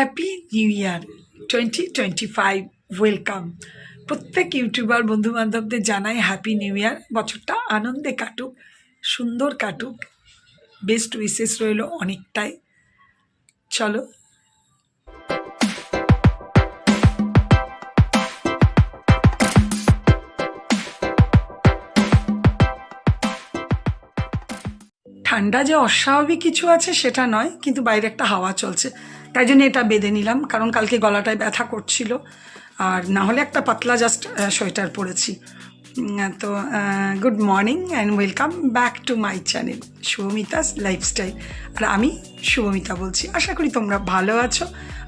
Happy new year twenty twenty five welcome প্রত্যেক YouTuber বন্ধু বান্ধবদের জানাই হ্যাপি নিউ ইয়ার বছরটা আনন্দে কাটুক, সুন্দর কাটুক বেস্ট উইসেস রইল অনেকটাই। চলো। ঠান্ডা যে অস্বাভাবিক কিছু আছে সেটা নয়, কিন্তু বাইরে একটা হাওয়া চলছে। তাই জন্য এটা বেঁধে নিলাম, কারণ কালকে গলাটায় ব্যথা করছিল। আর না হলে একটা পাতলা জাস্ট সোয়েটার পরেছি। তো good morning and welcome back to my channel Shubhamita's lifestyle আর আমি শুভমিতা বলছি, আশা করি তোমরা ভালো আছো,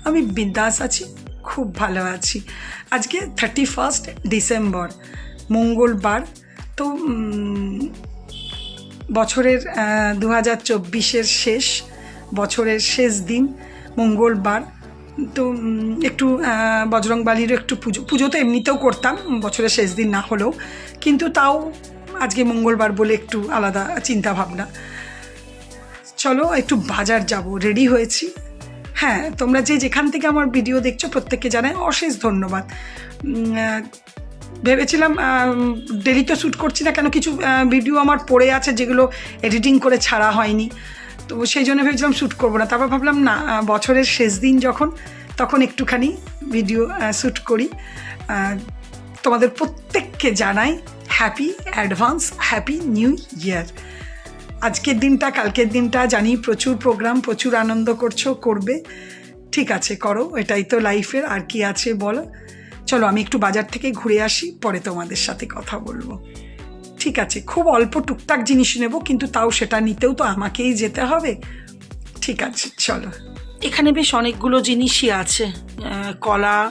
আমি বিন্দাস আছি, খুব ভালো আছি। আজকে থার্টি ফার্স্ট ডিসেম্বর মঙ্গলবার, তো বছরের দু হাজার চব্বিশের শেষ, বছরের শেষ দিন। মঙ্গলবার, তো একটু বজরংবালিরও একটু পুজো পুজো তো এমনিতেও করতাম, বছরের শেষ দিন না হলেও, কিন্তু তাও আজকে মঙ্গলবার বলে একটু আলাদা চিন্তা ভাবনা চলো, একটু বাজার যাব রেডি হয়েছি। হ্যাঁ তোমরা যে যেখান থেকে আমার ভিডিও দেখছ, প্রত্যেককে জানাই অশেষ ধন্যবাদ। ভেবেছিলাম ডেলি তো শ্যুট করছি না কেন, কিছু ভিডিও আমার পড়ে আছে যেগুলো এডিটিং করে ছাড়া হয়নি। তো সেই জন্য ভেবেছিলাম শ্যুট করব না। তারপর ভাবলাম, না, বছরের শেষ দিন যখন, তখন একটুখানি ভিডিও শ্যুট করি। তোমাদের প্রত্যেককে জানাই happy advance happy new year আজকের দিনটা, কালকের দিনটা জানি প্রচুর প্রোগ্রাম প্রচুর আনন্দ করছ, করবে। ঠিক আছে, করো, এটাই তো লাইফের আর কি আছে বলো। চলো, আমি একটু বাজার থেকে ঘুরে আসি, পরে তোমাদের সাথে কথা বলব। ঠিক আছে, খুব অল্প টুকটাক জিনিস নেব, কিন্তু তাও সেটা নিতেও তো আমাকেই যেতে হবে। ঠিক আছে, চলো। এখানে বেশ অনেকগুলো জিনিসই আছে। কলা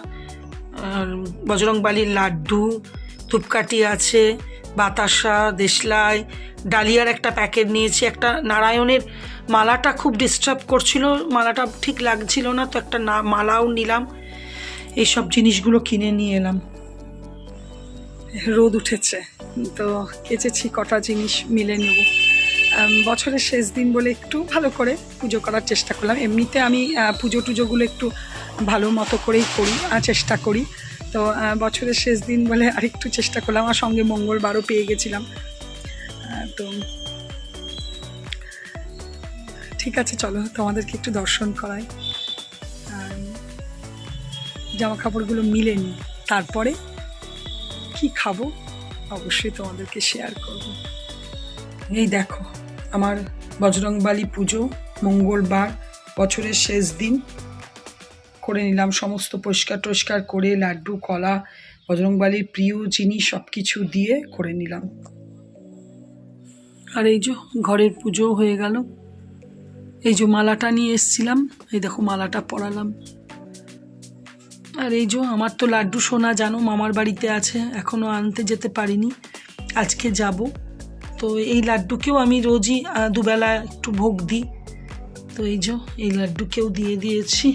বজরংবালির লাড্ডু, ধূপকাঠি আছে, বাতাসা, দেশলাই, ডালিয়ার একটা প্যাকেট নিয়েছি, একটা নারায়ণের মালাটা খুব ডিস্টার্ব করছিল, মালাটা ঠিক লাগছিল না, তো একটা না, মালাও নিলাম। এইসব জিনিসগুলো কিনে নিয়ে এলাম। রোদ উঠেছে। তো কেচেছি কটা জিনিস মিলে নেব। বছরের শেষ দিন বলে একটু ভালো করে পুজো করার চেষ্টা করলাম। এমনিতে আমি পুজো টুজোগুলো একটু ভালো মতো করেই করি চেষ্টা করি। তো বছরের শেষ দিন বলে আরেকটু চেষ্টা করলাম। আর সঙ্গে মঙ্গলবারও পেয়ে গেছিলাম। তো ঠিক আছে, চলো তোমাদেরকে একটু দর্শন করাই। জামা কাপড়গুলো মিলে নিই। তারপরে কি খাব? অবশ্যই তোমাদেরকে শেয়ার করব। এই দেখো, আমার বজরংবালি পুজো মঙ্গলবার, বছরের শেষ দিন। করে নিলাম সমস্ত পরিষ্কার টরিষ্কার করে লাড্ডু, কলা বজরংবালির প্রিয় জিনিস সব কিছু দিয়ে করে নিলাম। আর এই যে ঘরের পুজোও হয়ে গেল। এই যে মালাটা নিয়ে এসছিলাম, এই দেখো মালাটা পরালাম। আর এই যে আমার তো লাড্ডু সোনা জানো, মামার বাড়িতে আছে এখনও আনতে যেতে পারিনি, আজকে যাব। তো এই লাড্ডুকেও আমি রোজই দুবেলা একটু ভোগ দিই। তো এই যে, এই লাড্ডুকেও দিয়ে দিয়েছি।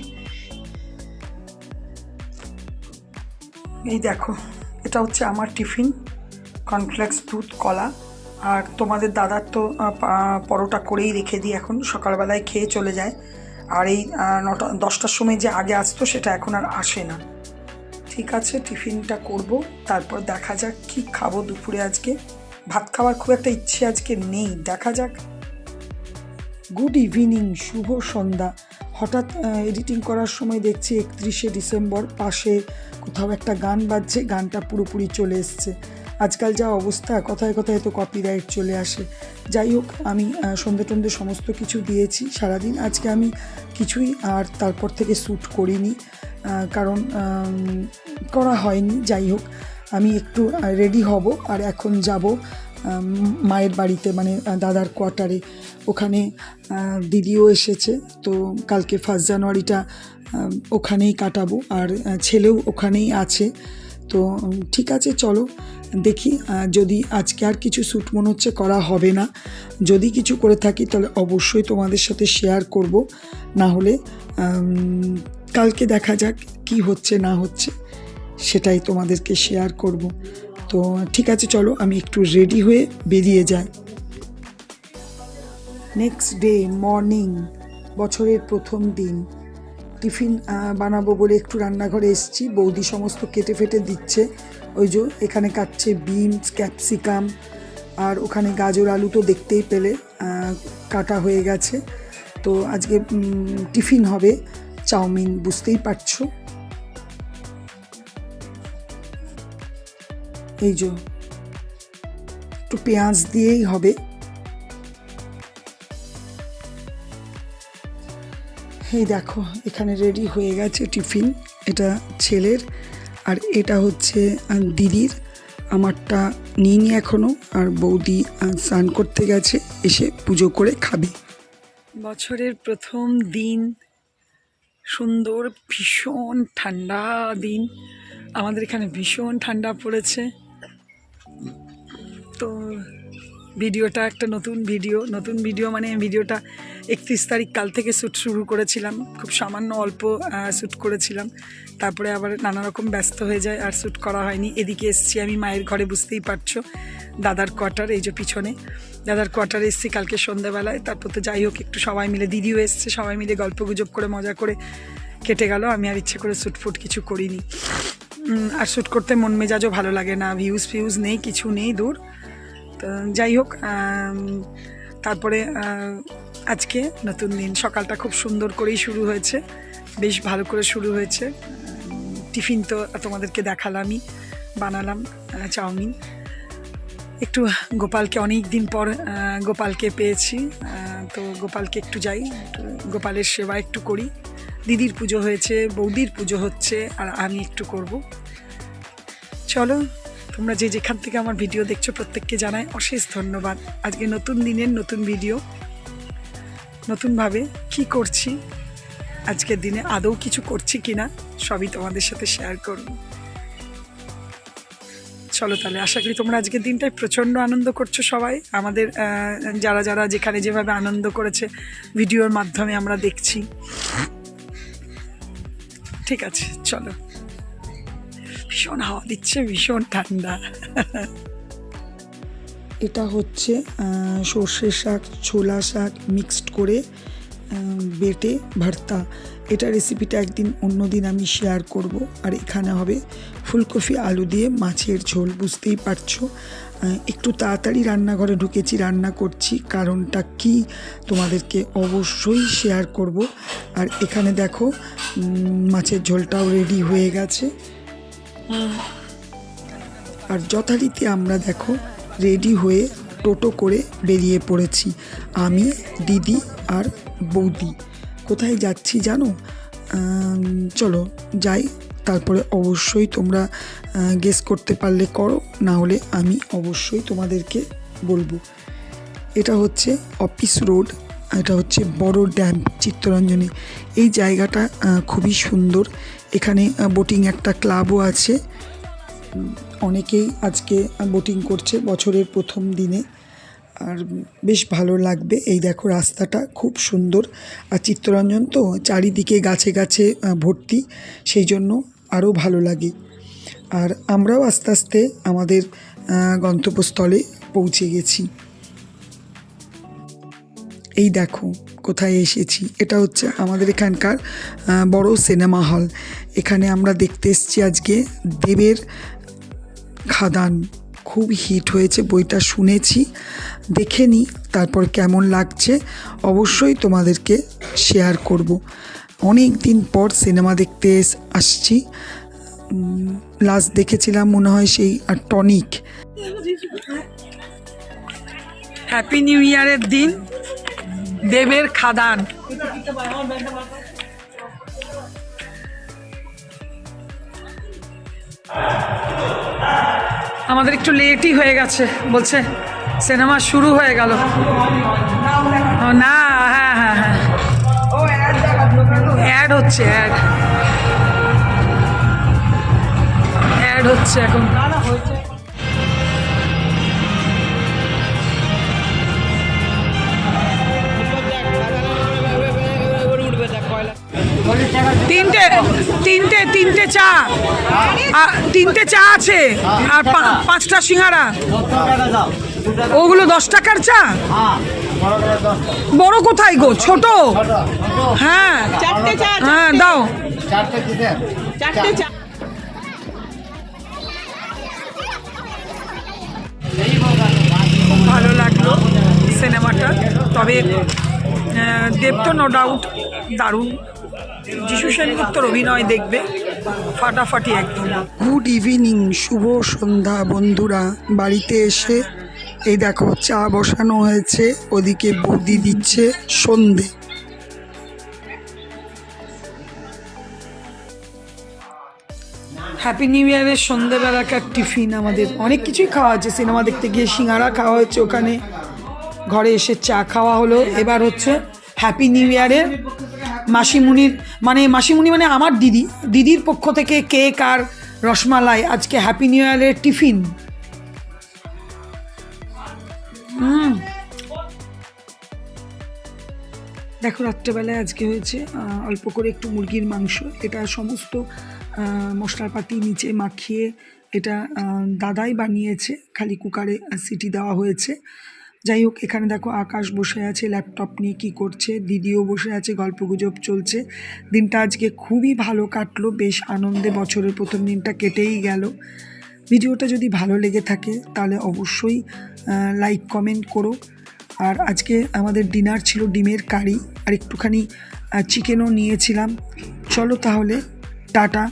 এই দেখো, এটা হচ্ছে আমার টিফিন কর্নফ্লেক্স দুধ, কলা। আর তোমাদের দাদার তো পরোটা করেই রেখে দিই এখন, সকালবেলায় খেয়ে চলে যায়। আর এই নটা, দশটার সময় যে আগে আসতো, সেটা এখন আর আসে না। ঠিক আছে, টিফিনটা করব, তারপর দেখা যাক কি খাব দুপুরে আজকে। ভাত খাওয়ার খুব একটা ইচ্ছে আজকে নেই, দেখা যাক। গুড ইভিনিং, শুভ সন্ধ্যা। হঠাৎ এডিটিং করার সময় দেখছি একত্রিশে ডিসেম্বর, পাশে কোথাও একটা গান বাজছে, গানটা পুরোপুরি চলে এসছে। আজকাল যা অবস্থা, কথায় কথায় তো কপিরাইট চলে আসে। যাই হোক, আমি সন্ধে টন্ধে সমস্ত কিছু দিয়েছি সারাদিন। আজকে আমি কিছুই আর তারপর থেকে শ্যুট করিনি কারণ করা হয়নি। যাই হোক, আমি একটু রেডি হব আর এখন যাব মায়ের বাড়িতে মানে দাদার কোয়ার্টারে ওখানে দিদিও এসেছে, তো কালকে ফার্স্ট জানুয়ারিটা ওখানেই কাটাবো। আর ছেলেও ওখানেই আছে। তো ঠিক আছে, চলো। দেখি যদি আজকে আর কিছু শ্যুট মনে হচ্ছে করা হবে না। যদি কিছু করে থাকি, তাহলে অবশ্যই তোমাদের সাথে শেয়ার করব। না হলে কালকে দেখা যাক কি হচ্ছে, না হচ্ছে, সেটাই তোমাদেরকে শেয়ার করব। তো, ঠিক আছে, চলো, আমি একটু রেডি হয়ে বেরিয়ে যাই। নেক্সট ডে মর্নিং বছরের প্রথম দিন। টিফিন বানাবো বলে একটু রান্নাঘরে এসেছি। বৌদি সমস্ত কেটে ফেটে দিচ্ছে। ওই যে এখানে কাটছে বিনস, ক্যাপসিকাম, আর ওখানে গাজর, আলু তো দেখতেই পেলে কাটা হয়ে গেছে। তো আজকে টিফিন হবে চাউমিন, বুঝতেই পারছ? এই যে, একটু পেঁয়াজ দিয়েই হবে। এই দেখো, এখানে রেডি হয়ে গেছে টিফিন। এটা ছেলের, আর এটা হচ্ছে দিদির। আমারটা নিইনি এখনও, আর বৌদি স্নান করতে গেছে, এসে পুজো করে খাবে। বছরের প্রথম দিন, সুন্দর, ভীষণ ঠান্ডা দিন। আমাদের এখানে ভীষণ ঠান্ডা পড়েছে। তো ভিডিওটা, একটা নতুন ভিডিও নতুন ভিডিও মানে ভিডিওটা একত্রিশ তারিখ কাল থেকে শ্যুট শুরু করেছিলাম। খুব সামান্য অল্প শ্যুট করেছিলাম। তারপরে আবার নানা রকম ব্যস্ত হয়ে যায়, আর শ্যুট করা হয়নি। এদিকে এসছি আমি, মায়ের ঘরে, বুঝতেই পারছ। দাদার কোয়ার্টার, এই যে পিছনে। দাদার কোয়ার্টারে এসছি কালকে সন্ধ্যাবেলায়। তারপর তো যাই হোক, একটু সবাই মিলে, দিদিও এসছে, সবাই মিলে গল্প গুজব করে, মজা করে কেটে গেল। আমি আর ইচ্ছে করে শ্যুট ফুট কিছু করিনি। আর শ্যুট করতে মন মেজাজও ভালো লাগে না। ভিউজ, ফিউজ নেই, কিছু নেই, দূর। তো যাই হোক তারপরে আজকে নতুন দিন। সকালটা খুব সুন্দর করেই শুরু হয়েছে। বেশ ভালো করে শুরু হয়েছে। টিফিন তো তোমাদেরকে দেখালামই, বানালাম চাউমিন। একটু গোপালকে অনেক দিন পর গোপালকে পেয়েছি। তো গোপালকে একটু যাই গোপালের সেবা একটু করি। দিদির পুজো হয়েছে, বৌদির পুজো হচ্ছে, আর আমি একটু করব। চলো তোমরা যে যেখান থেকে আমার ভিডিও দেখছ, প্রত্যেককে জানাই অশেষ ধন্যবাদ। আজকে নতুন দিনের নতুন ভিডিও। নতুনভাবে কি করছি, আজকের দিনে আদৌ কিছু করছি কিনা, সবই তোমাদের সাথে শেয়ার করব। চলো তাহলে, আশা করি তোমরা আজকের দিনটায় প্রচণ্ড আনন্দ করছ সবাই। আমাদের যারা যারা যেখানে যেভাবে আনন্দ করেছে, ভিডিওর মাধ্যমে আমরা দেখছি। ঠিক আছে, চলো। ভীষণ হাওয়া দিচ্ছে, ভীষণ ঠান্ডা। এটা হচ্ছে সর্ষে শাক, ছোলা শাক মিক্সড করে বেটে ভর্তা। এটা রেসিপিটা একদিন অন্য দিন আমি শেয়ার করব। আর এখানে হবে ফুলকপি, আলু দিয়ে মাছের ঝোল, বুঝতেই পারছ? একটু তাড়াতাড়ি রান্নাঘরে ঢুকেছি, রান্না করছি। কারণটা কি তোমাদেরকে অবশ্যই শেয়ার করব। আর এখানে দেখো মাছের ঝোলটাও রেডি হয়ে গেছে। আর যথারীতি আমরা দেখো রেডি হয়ে টোটো করে বেরিয়ে পড়েছি। আমি, দিদি আর বৌদি। কোথায় যাচ্ছি জানো? চলো যাই। তারপরে অবশ্যই তোমরা গেস করতে পারলে করো, না হলে আমি অবশ্যই তোমাদেরকে বলব। এটা হচ্ছে অফিস রোড এটা হচ্ছে বড় ড্যাম চিত্তরঞ্জনে। এই জায়গাটা খুবই সুন্দর। এখানে বোটিং একটা ক্লাবও আছে। অনেকেই আজকে বোটিং করছে বছরের প্রথম দিনে। আর বেশ ভালো লাগবে। এই দেখো রাস্তাটা খুব সুন্দর। আর চিত্তরঞ্জন তো চারিদিকে গাছে গাছে ভর্তি, সেই জন্য আরও ভালো লাগে। আর আমরাও আস্তে আস্তে আমাদের গন্তব্যস্থলে পৌঁছে গেছি। এই দেখো, কোথায় এসেছি? এটা হচ্ছে আমাদের এখানকার বড় সিনেমা হল। এখানে আমরা দেখতে এসেছি আজকে দেবের খাদান। খুব হিট হয়েছে, বইটা শুনেছি, দেখে নিই তারপর কেমন লাগছে অবশ্যই তোমাদেরকে শেয়ার করব। অনেক দিন পর সিনেমা দেখতে আসছি। লাস্ট দেখেছিলাম মনে হয় সেই টনিক। হ্যাপি নিউ ইয়ারের দিন। দেবের খাদান। আমাদের একটু লেটই হয়ে গেছে, বলছে সিনেমা শুরু হয়ে গেল। না হ্যাঁ হ্যাঁ হ্যাঁ। অ্যাড হচ্ছে অ্যাড অ্যাড হচ্ছে এখন। তিনটে তিনটে তিনটে চা। আর তিনটে চা আছে। আর পা- পাঁচটা সিঙ্গারা। ওগুলো দশ টাকার চা? বড় কোথায় গো? ছোট? হ্যাঁ। চারটে চা হ্যাঁ দাও। চারটে চা। ভালো লাগল সিনেমাটা। তবে দেব তো নো ডাউট দারুণ। যিশু সেনগুপ্তর অভিনয় দেখবে ফাটাফাটি একদম। গুড ইভিনিং শুভ সন্ধ্যা বন্ধুরা। বাড়িতে এসে এই দেখো চা বসানো হয়েছে ওদিকে বৌদি দিচ্ছে সন্ধে। হ্যাপি নিউ ইয়ারের সন্ধ্যেবেলাকার টিফিন আমাদের। অনেক কিছুই খাওয়া হয়েছে সিনেমা দেখতে গিয়ে সিঙ্গারা খাওয়া হয়েছে ওখানে। ঘরে এসে চা খাওয়া হলো। এবার হচ্ছে হ্যাপি নিউ ইয়ারের মাসিমুনির মানে মাসিমুনি মানে আমার দিদি। দিদির পক্ষ থেকে কেক আর রসমালাই, আজকে হ্যাপি নিউ ইয়ারের টিফিন। দেখো, রাত্রেবেলায় আজকে হয়েছে অল্প করে একটু মুরগির মাংস। এটা সমস্ত মশলাপাতি নিচে মাখিয়ে এটা দাদাই বানিয়েছে। খালি কুকারে সিটি দেওয়া হয়েছে। যাই হোক, এখানে দেখো আকাশ বসে আছে ল্যাপটপ নিয়ে কি করছে, দিদিও বসে আছে, গল্পগুজব চলছে। দিনটা আজকে খুবই ভালো কাটলো, বেশ আনন্দে বছরের প্রথম দিনটা কেটেই গেল। ভিডিওটা যদি ভালো লেগে থাকে, তাহলে অবশ্যই লাইক কমেন্ট করো। আর আজকে আমাদের ডিনার ছিল ডিমের কারি, আর একটুখানি চিকেনও নিয়েছিলাম। চলো তাহলে, টাটা।